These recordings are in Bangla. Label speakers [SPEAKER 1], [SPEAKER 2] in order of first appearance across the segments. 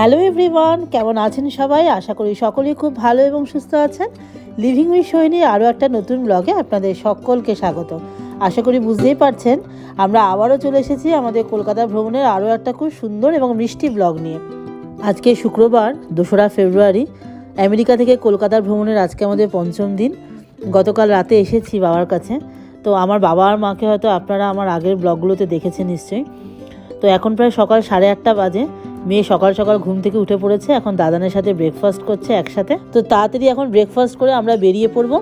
[SPEAKER 1] হ্যালো এভরিওয়ান কেমন আছেন সবাই? আশা করি সকলেই খুব ভালো এবং সুস্থ আছেন। লিভিং উইথ সৈনী আরও একটা নতুন ব্লগে আপনাদের সকলকে স্বাগত। আশা করি বুঝতেই পারছেন, আমরা আবারও চলে এসেছি আমাদের কলকাতা ভ্রমণের আরও একটা খুব সুন্দর এবং মিষ্টি ব্লগ নিয়ে। আজকে শুক্রবার, দোসরা ফেব্রুয়ারি, আমেরিকা থেকে কলকাতা ভ্রমণের আজকে আমাদের পঞ্চম দিন। গতকাল রাতে এসেছি বাবার কাছে। তো আমার বাবা আর মাকে হয়তো আপনারা আমার আগের ব্লগগুলোতে দেখেছেন নিশ্চয়ই। তো এখন প্রায় সকাল সাড়ে আটটা বাজে। মেয়ে সকাল সকাল ঘুম থেকে উঠে পড়েছে, এখন দাদানের সাথে ব্রেকফাস্ট করছে একসাথে। তো তাড়াতাড়ি এখন ব্রেকফাস্ট করে আমরা বেরিয়ে পড়ব।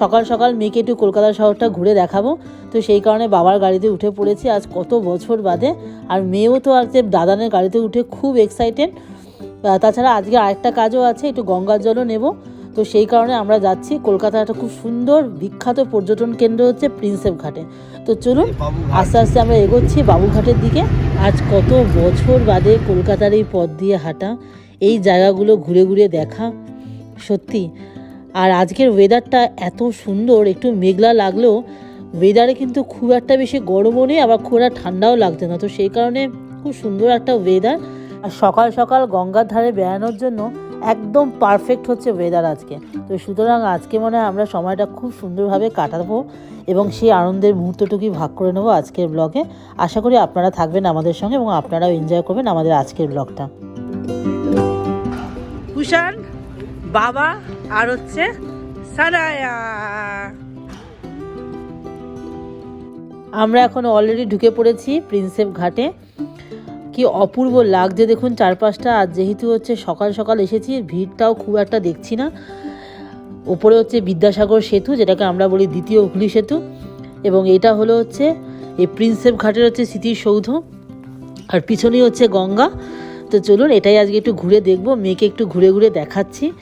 [SPEAKER 1] সকাল সকাল মেয়েকে একটু কলকাতা শহরটা ঘুরে দেখাবো। তো সেই কারণে বাবার গাড়িতে উঠে পড়েছি, আজ কত বছর বাদে। আর মেয়েও তো আজকে দাদানের গাড়িতে উঠে খুব এক্সাইটেড তাছাড়া আজকে আরেকটা কাজও আছে, একটু গঙ্গার জলও নেব। তো সেই কারণে আমরা যাচ্ছি। কলকাতার একটা খুব সুন্দর বিখ্যাত পর্যটন কেন্দ্র হচ্ছে প্রিন্সেপ ঘাটে। তো চলুন আস্তে আস্তে আমরা এগোচ্ছি বাবুঘাটের দিকে। আজ কত বছর বাদে কলকাতার এই পথ দিয়ে হাঁটা এই জায়গাগুলো ঘুরে ঘুরে দেখা সত্যি। আর আজকের ওয়েদারটা এত সুন্দর একটু মেঘলা লাগলেও ওয়েদারে কিন্তু খুব একটা বেশি গরমও নেই আবার খুব একটা ঠান্ডাও লাগছে না। তো সেই কারণে খুব সুন্দর একটা ওয়েদার আর সকাল সকাল গঙ্গার ধারে বেড়ানোর জন্য একদম পারফেক্ট হচ্ছে ওয়েদার আজকে। তো সুতরাং আজকে মনে হয় আমরা সময়টা খুব সুন্দরভাবে কাটাবো এবং সেই আনন্দের মুহূর্তটুকুই ভাগ করে নেব আজকের ব্লগে আশা করি আপনারা থাকবেন আমাদের সঙ্গে এবং আপনারাও এনজয় করবেন আমাদের আজকের ব্লগটা কুষাণ বাবা আর হচ্ছে সারায়া। আমরা এখন অলরেডি ঢুকে পড়েছি প্রিন্সেপ ঘাটে। কি অপূর্ব লাগছে দেখুন চারপাশটা। আর যেহেতু হচ্ছে সকাল সকাল এসেছি, ভিড়টাও খুব একটা দেখছি না। ওপরে হচ্ছে বিদ্যাসাগর সেতু, যেটাকে আমরা বলি দ্বিতীয় হুগলি সেতু। এবং এটা হলো হচ্ছে এই প্রিন্সেপ ঘাটের হচ্ছে স্মৃতিসৌধ আর পিছনেই হচ্ছে গঙ্গা। তো চলুন এটাই আজকে একটু ঘুরে দেখব, মেয়েকে একটু ঘুরে ঘুরে দেখাচ্ছি।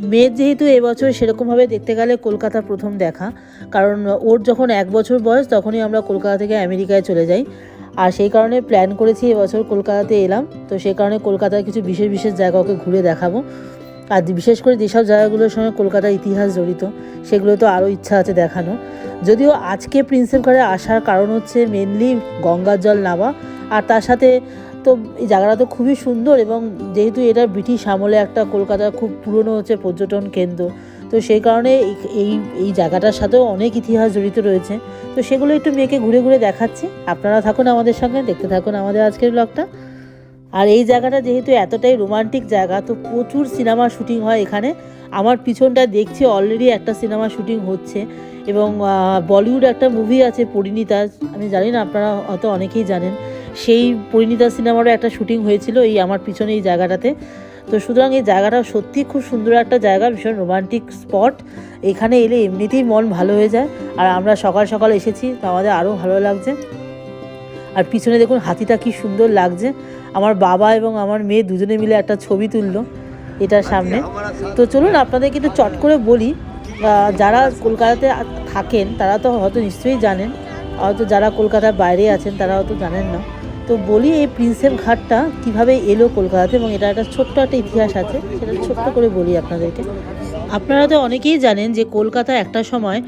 [SPEAKER 1] মেয়ের যেহেতু এবছর সেরকমভাবে দেখতে গেলে কলকাতা প্রথম দেখা। কারণ ওর যখন এক বছর বয়স, তখনই আমরা কলকাতা থেকে আমেরিকায় চলে যাই। আর সেই কারণে প্ল্যান করেছি এবছর কলকাতাতে এলাম। তো সেই কারণে কলকাতার কিছু বিশেষ বিশেষ জায়গা ওকে ঘুরে দেখাবো। আর বিশেষ করে যেসব জায়গাগুলোর সঙ্গে কলকাতার ইতিহাস জড়িত, সেগুলো তো আরও ইচ্ছা আছে দেখানো যদিও আজকে প্রিন্সেপ ঘাটে আসার কারণ হচ্ছে মেনলি গঙ্গার জল নামা। আর তার সাথে তো এই জায়গাটা তো খুবই সুন্দর এবং যেহেতু এটা ব্রিটিশ আমলে একটা কলকাতার খুব পুরনো হচ্ছে পর্যটন কেন্দ্র তো সেই কারণে এই- এই জায়গাটার সাথেও অনেক ইতিহাস জড়িত রয়েছে। তো সেগুলো একটু মেয়েকে ঘুরে ঘুরে দেখাচ্ছি। আপনারা থাকুন আমাদের সঙ্গে, দেখতে থাকুন আমাদের আজকের ব্লগটা আর এই জায়গাটা যেহেতু এতটাই রোমান্টিক জায়গা, তো প্রচুর সিনেমা শুটিং হয় এখানে। আমার পিছনটা দেখছি অলরেডি একটা সিনেমা শুটিং হচ্ছে। এবং বলিউড একটা মুভি আছে পরিণীতা আমি জানি না আপনারা হয়তো অনেকেই জানেন। সেই পরিণীতা সিনেমারও একটা শুটিং হয়েছিল এই আমার পিছনে এই জায়গাটাতে। তো সুতরাং এই জায়গাটা সত্যি খুব সুন্দর একটা জায়গা ভীষণ রোমান্টিক স্পট এখানে এলে এমনিতেই মন ভালো হয়ে যায়। আর আমরা সকাল সকাল এসেছি তো আমাদের আরও ভালো লাগছে। আর পিছনে দেখুন হাতিটা কি সুন্দর লাগছে। আমার বাবা এবং আমার মেয়ে দুজনে মিলে একটা ছবি তুললো এটার সামনে। তো চলুন আপনাদেরকে একটু চট করে বলি যারা কলকাতাতে থাকেন তারা তো হয়তো নিশ্চয়ই জানেন। হয়তো যারা কলকাতার বাইরে আছেন তারা হয়তো জানেন না। তো বলি এই প্রিন্সেপ ঘাটটা কীভাবে এলো কলকাতাতে এবং এটা একটা ছোট্ট একটা ইতিহাস আছে, সেটা ছোট্ট করে বলি আপনাদেরকে। আপনারা তো অনেকেই জানেন যে কলকাতা একটা সময়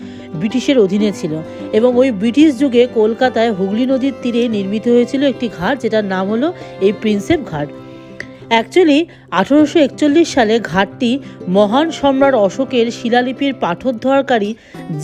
[SPEAKER 1] ব্রিটিশের অধীনে ছিল এবং ওই ব্রিটিশ যুগে কলকাতায় হুগলি নদীর তীরে নির্মিত হয়েছিল একটি ঘাট, যেটার নাম হলো এই প্রিন্সেপ ঘাট। অ্যাকচুয়ালি আঠেরোশো একচল্লিশ সালে ঘাটটি মহান সম্রাট অশোকের শিলালিপির পাঠোদ্ধারকারী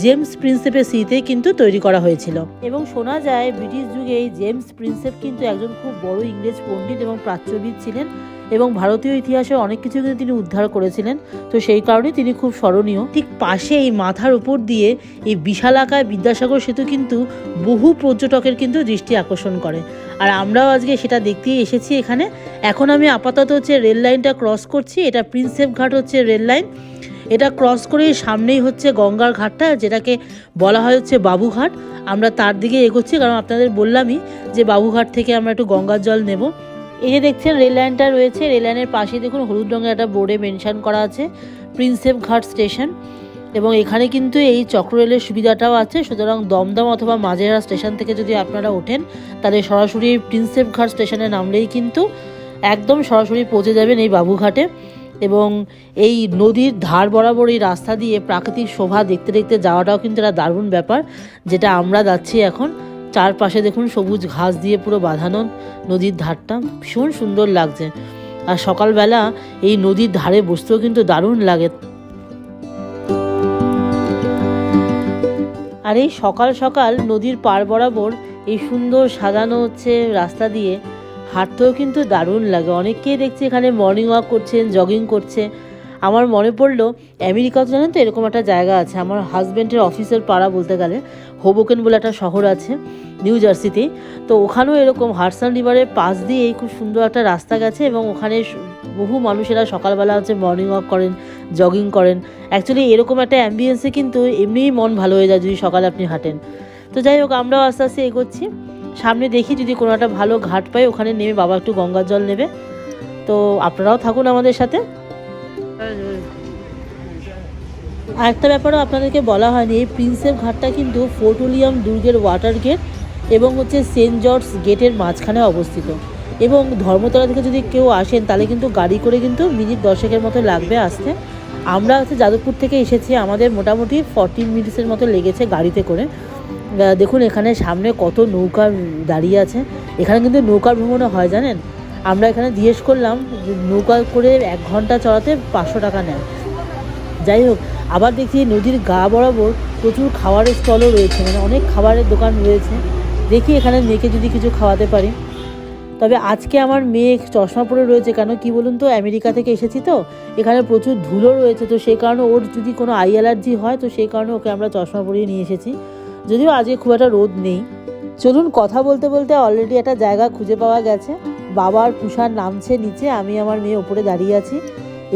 [SPEAKER 1] জেমস প্রিন্সেপের স্মৃতিতে কিন্তু তৈরি করা হয়েছিল। এবং শোনা যায়, ব্রিটিশ যুগে জেমস প্রিন্সেপ কিন্তু একজন খুব বড় ইংরেজ পণ্ডিত এবং প্রাচ্যবিদ ছিলেন। এবং ভারতীয় ইতিহাসে অনেক কিছু কিন্তু তিনি উদ্ধার করেছিলেন। তো সেই কারণে তিনি খুব স্মরণীয়। ঠিক পাশে এই মাথার উপর দিয়ে এই বিশালাকায় বিদ্যাসাগর সেতু কিন্তু বহু পর্যটকের কিন্তু দৃষ্টি আকর্ষণ করে। আর আমরাও আজকে সেটা দেখতেই এসেছি এখানে। এখন আমি আপাতত হচ্ছে রেল লাইনটা ক্রস করছি। এটা প্রিন্সেপ ঘাট হচ্ছে রেল লাইন। এটা ক্রস করেই সামনেই হচ্ছে গঙ্গার ঘাটটা, যেটাকে বলা হয় হচ্ছে বাবুঘাট। আমরা তার দিকে এগোচ্ছি, কারণ আপনাদের বললামই যে বাবুঘাট থেকে আমরা একটু গঙ্গার জল নেব। এই যে দেখছেন, রেল লাইনটা রয়েছে, রেল লাইনের পাশে দেখুন হলুদ রঙের একটা বোর্ডে মেনশন করা আছে, প্রিন্সেপ ঘাট স্টেশন। এবং এখানে কিন্তু এই চক্র রেলের সুবিধাটাও আছে, সুতরাং দমদম অথবা মাঝেরা স্টেশন থেকে যদি আপনারা ওঠেন, তাহলে সরাসরি প্রিন্সেপ ঘাট স্টেশনে নামলেই কিন্তু একদম সরাসরি পৌঁছে যাবেন এই বাবুঘাটে। এবং এই নদীর ধার বরাবর এই রাস্তা দিয়ে প্রাকৃতিক শোভা দেখতে দেখতে যাওয়াটাও কিন্তু একটা দারুণ ব্যাপার, যেটা আমরা যাচ্ছি এখন। চারপাশে দেখুন সবুজ ঘাস দিয়ে পুরো বাঁধানো নদীর ধারটা। ভীষণ সুন্দর লাগছে। আর সকালবেলা এই নদীর ধারে বসতেও কিন্তু দারুণ লাগে। আর এই সকাল সকাল নদীর পার বরাবর এই সুন্দর সাজানো হচ্ছে রাস্তা দিয়ে। হাঁটতেও কিন্তু দারুণ লাগে। অনেককেই দেখছি এখানে মর্নিং ওয়াক করছেন জগিং করছে। আমার মনে পড়ল আমেরিকাতে জানেন তো এরকম একটা জায়গা আছে। আমার হাজব্যান্ডের অফিসের পাড়া বলতে গেলে হোবোকেন বলে একটা শহর আছে নিউ জার্সিতে তো ওখানেও এরকম হারসান রিভারের পাশ দিয়েই খুব সুন্দর একটা রাস্তা গেছে এবং ওখানে বহু মানুষেরা সকালবেলা হচ্ছে মর্নিং ওয়াক করেন জগিং করেন। অ্যাকচুয়ালি এরকম একটা অ্যাম্বিয়েন্সে কিন্তু এমনিই মন ভালো হয়ে যায় যদি সকালে আপনি হাঁটেন। তো যাই হোক, আমরাও আস্তে আস্তে এগোচ্ছি। সামনে দেখি যদি কোনো একটা ভালো ঘাট পাই, ওখানে নেমে বাবা একটু গঙ্গার জল নেবে। তো আপনারাও থাকুন আমাদের সাথে। আরেকটা ব্যাপারও আপনাদেরকে বলা হয়নি, এই প্রিন্সেপ ঘাটটা কিন্তু ফোর্টুলিয়াম দুর্গের ওয়াটার গেট এবং হচ্ছে সেন্ট জর্জ গেটের মাঝখানে অবস্থিত। এবং ধর্মতলা থেকে যদি কেউ আসেন, তাহলে কিন্তু গাড়ি করে কিন্তু মিনিট দশেকের মতো লাগবে আসতে। আমরা হচ্ছে যাদবপুর থেকে এসেছি, আমাদের মোটামুটি ফর্টিন মিনিটসের মতো লেগেছে গাড়িতে করে। দেখুন এখানে সামনে কত নৌকা দাঁড়িয়ে আছে। এখানে কিন্তু নৌকার ভ্রমণও হয়, জানেন? আমরা এখানে জিজ্ঞেস করলাম যে নৌকা করে এক ঘণ্টা চড়াতে পাঁচশো টাকা নেয়। যাই হোক, আবার দেখছি নদীর গা বরাবর প্রচুর খাবারের স্টলও রয়েছে মানে অনেক খাবারের দোকান রয়েছে। দেখি এখানে মেয়েকে যদি কিছু খাওয়াতে পারি। তবে আজকে আমার মেয়ে চশমা পরে রয়েছে কেন, কি বলুন তো? আমেরিকা থেকে এসেছি তো, এখানে প্রচুর ধুলো রয়েছে, তো সেই কারণে ওর যদি কোনো আই অ্যালার্জি হয়, তো সেই কারণে ওকে আমরা চশমা পরিয়ে নিয়ে এসেছি। যদিও আজকে খুব একটা রোদ নেই। চলুন কথা বলতে বলতে অলরেডি একটা জায়গা খুঁজে পাওয়া গেছে। বাবার পুষার নামছে নিচে, আমি আমার মেয়ে ওপরে দাঁড়িয়ে আছি।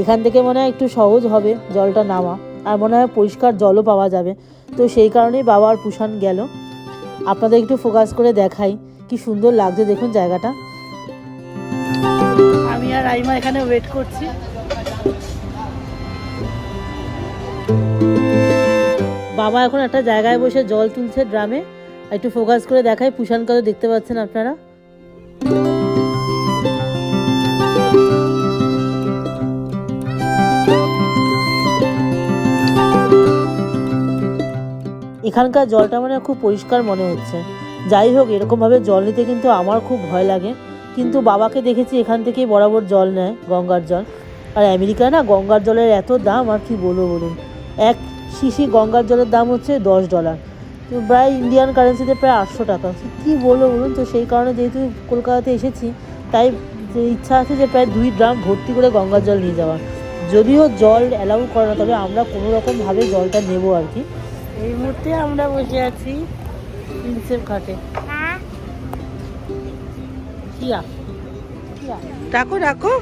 [SPEAKER 1] এখান থেকে মনে হয় একটু সহজ হবে জলটা নামা, আর মনে হয় পরিষ্কার জলও পাওয়া যাবে। তো সেই কারণেই বাবার পুষান গেল। আপনাদের একটু ফোকাস করে দেখাই, কি সুন্দর লাগছে দেখুন জায়গাটা। আমি আর আইমা এখানে ওয়েট করছি। বাবা এখন একটা জায়গায় বসে জল তুলছে ড্রামে। একটু ফোকাস করে দেখাই পুষান কত দেখতে পাচ্ছেন আপনারা? এখানকার জলটা মানে খুব পরিষ্কার মনে হচ্ছে। যাই হোক, এরকমভাবে জল নিতে কিন্তু আমার খুব ভয় লাগে। কিন্তু বাবাকে দেখেছি এখান থেকেই বরাবর জল নেয় গঙ্গার জল। আর আমেরিকায় না গঙ্গার জলের এত দাম, আর কি বলব বলুন? এক শিশি গঙ্গার জলের দাম হচ্ছে দশ ডলার। তো প্রায় ইন্ডিয়ান কারেন্সিতে প্রায় আটশো টাকা। কী বলব বলুন? তো সেই কারণে যেহেতু কলকাতাতে এসেছি, তাই ইচ্ছা আছে যে প্রায় দুই ড্রাম ভর্তি করে গঙ্গার জল নিয়ে যাওয়ার। যদিও জল অ্যালাউ করে না, তবে আমরা কোনো রকমভাবে জলটা নেব আর কি। এই মুহূর্তে আমরা বসে আছি প্রিন্সেপ ঘাটে। কিয়া
[SPEAKER 2] ডাকো ডাকো।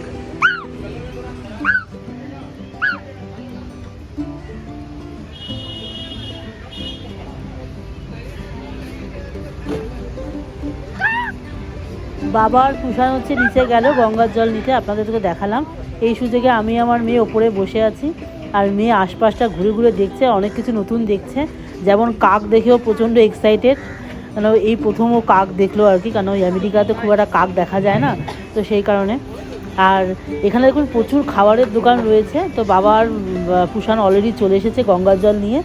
[SPEAKER 1] বাবার কুষাণ হচ্ছে নিচে গেল গঙ্গার জল নিতে। আপনাদেরকে দেখালাম। এই সুযোগে আমি আমার মেয়ে ওপরে বসে আছি। আর মেয়ে আশপাশটা ঘুরে ঘুরে দেখছে অনেক কিছু নতুন দেখছে। যেমন কাক দেখেও প্রচণ্ড এক্সাইটেড কেন এই প্রথম ও কাক দেখল আর কি কারণ ওই আমেরিকাতে খুব একটা কাক দেখা যায় না তো সেই কারণে। আর এখানে দেখুন প্রচুর খাবারের দোকান রয়েছে তো বাবার পুষান অলরেডি চলে এসেছে গঙ্গার জল নিয়ে।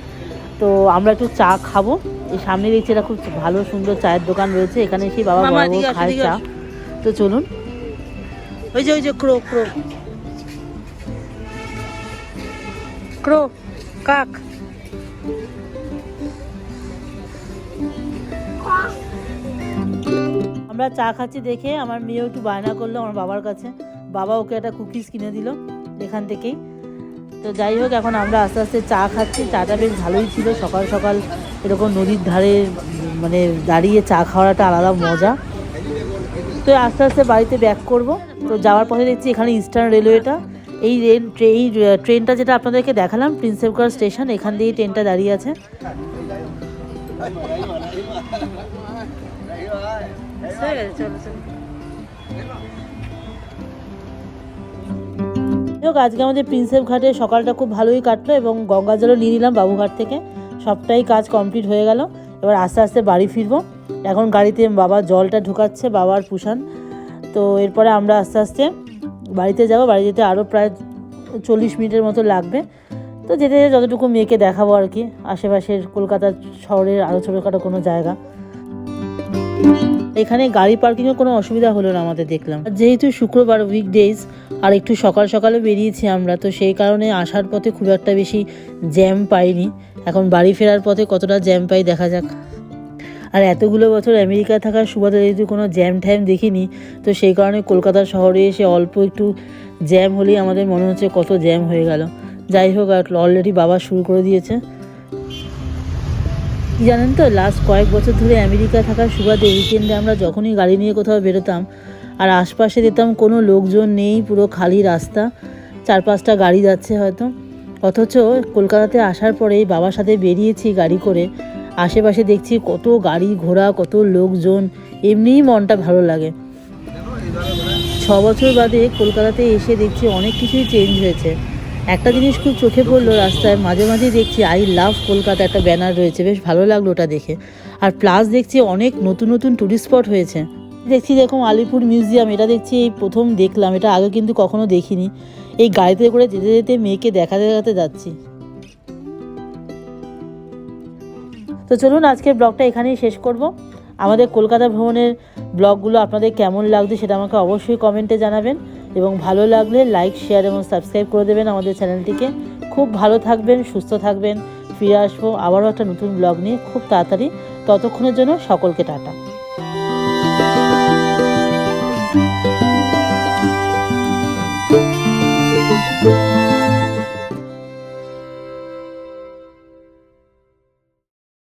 [SPEAKER 1] তো আমরা একটু চা খাব। এই সামনে দেখছি এটা খুব ভালো সুন্দর চায়ের দোকান রয়েছে এখানে এসে বাবা বড় খায় চা। তো চলুন।
[SPEAKER 2] ওই যে ওই যে ক্রো ক্রো ক্রো কাক
[SPEAKER 1] আমরা চা খাচ্ছি দেখে আমার মেয়েও একটু বায়না করল আমার বাবার কাছে। বাবা ওকে একটা কুকিজ কিনে দিল এখান থেকেই। তো যাই হোক, এখন আমরা আস্তে আস্তে চা খাচ্ছি। চাটা বেশ ভালোই ছিল। সকাল সকাল এরকম নদীর ধারে মানে দাঁড়িয়ে চা খাওয়ার একটা আলাদা মজা। তো আস্তে আস্তে বাড়িতে ব্যাক করব। তো যাওয়ার পথে দেখছি এখানে ইস্টার্ন রেলওয়েটা এই এই ট্রেনটা যেটা আপনাদেরকে দেখালাম প্রিন্সেপগড় স্টেশন এখান দিয়েই ট্রেনটা দাঁড়িয়ে আছে। আজকে আমাদের প্রিন্সেপ ঘাটে সকালটা খুব ভালোই কাটলো এবং গঙ্গা জলও নিয়ে নিলাম বাবুঘাট থেকে। সবটাই কাজ কমপ্লিট হয়ে গেল। এবার আস্তে আস্তে বাড়ি ফিরবো। এখন গাড়িতে বাবা জলটা ঢুকাচ্ছে, বাবার পুষান। তো এরপরে আমরা আস্তে আস্তে বাড়িতে যাব, বাড়ি যেতে আরও প্রায় চল্লিশ মিনিটের মতো লাগবে। তো যেতে যেতে যতটুকু মেয়েকে দেখাবো আর কি, আশেপাশের কলকাতা শহরের আরও ছোটোখাটো কোনো জায়গা। এখানে গাড়ি পার্কিংয়ের কোনো অসুবিধা হলো না আমাদের দেখলাম। যেহেতু শুক্রবার উইকডেজ আর একটু সকাল সকালে বেরিয়েছি আমরা, তো সেই কারণে আসার পথে খুব একটা বেশি জ্যাম পাইনি। এখন বাড়ি ফেরার পথে কতটা জ্যাম পাই দেখা যাক। আর এতগুলো বছর আমেরিকা থাকার সুবাদে যেহেতু কোনো জ্যাম ট্যাম দেখিনি, তো সেই কারণে কলকাতা শহরে এসে অল্প একটু জ্যাম হলেই আমাদের মনে হচ্ছে কত জ্যাম হয়ে গেল। যাই হোক, আর অলরেডি বাবা শুরু করে দিয়েছে। জানেন তো লাস্ট কয়েক বছর ধরে আমেরিকা থাকার সুবাদে উইকেন্ডে আমরা যখনই গাড়ি নিয়ে কোথাও বেরোতাম, আর আশপাশে দেখতাম কোনো লোকজন নেই, পুরো খালি রাস্তা, চার পাঁচটা গাড়ি যাচ্ছে হয়তো। অথচ কলকাতাতে আসার পরেই বাবার সাথে বেরিয়েছি গাড়ি করে আশেপাশে দেখছি কত গাড়ি ঘোড়া, কত লোকজন। এমনিই মনটা ভালো লাগে। ছ বছর বাদে কলকাতাতে এসে দেখছি অনেক কিছুই চেঞ্জ হয়েছে। একটা জিনিস খুব চোখে পড়ল রাস্তায়, মাঝে মাঝে দেখছি আই লাভ কলকাতা একটা ব্যানার রয়েছে, বেশ ভালো লাগল ওটা দেখে। আর প্লাস দেখছি অনেক নতুন নতুন টুরিস্ট স্পট হয়েছে। দেখছি দেখুন আলিপুর মিউজিয়াম এটা দেখছি এই প্রথম দেখলাম, এটা আগে কিন্তু কখনো দেখিনি। এই গাড়িতে করে যেতে যেতে মেয়েকে দেখা দেখাতে যাচ্ছি। তো চলুন আজকের ব্লগটা এখানেই শেষ করব। আমাদের কলকাতা ভ্রমণের ব্লগগুলো আপনাদের কেমন লাগছে সেটা আমাকে অবশ্যই কমেন্টে জানাবেন এবং ভালো লাগলে লাইক শেয়ার এবং সাবস্ক্রাইব করে দেবেন আমাদের চ্যানেলটিকে। খুব ভালো থাকবেন, সুস্থ থাকবেন, ফিরে আসব আবারও একটা নতুন ব্লগ নিয়ে খুব তাড়াতাড়ি। ততক্ষণের জন্য সকলকে টাটা।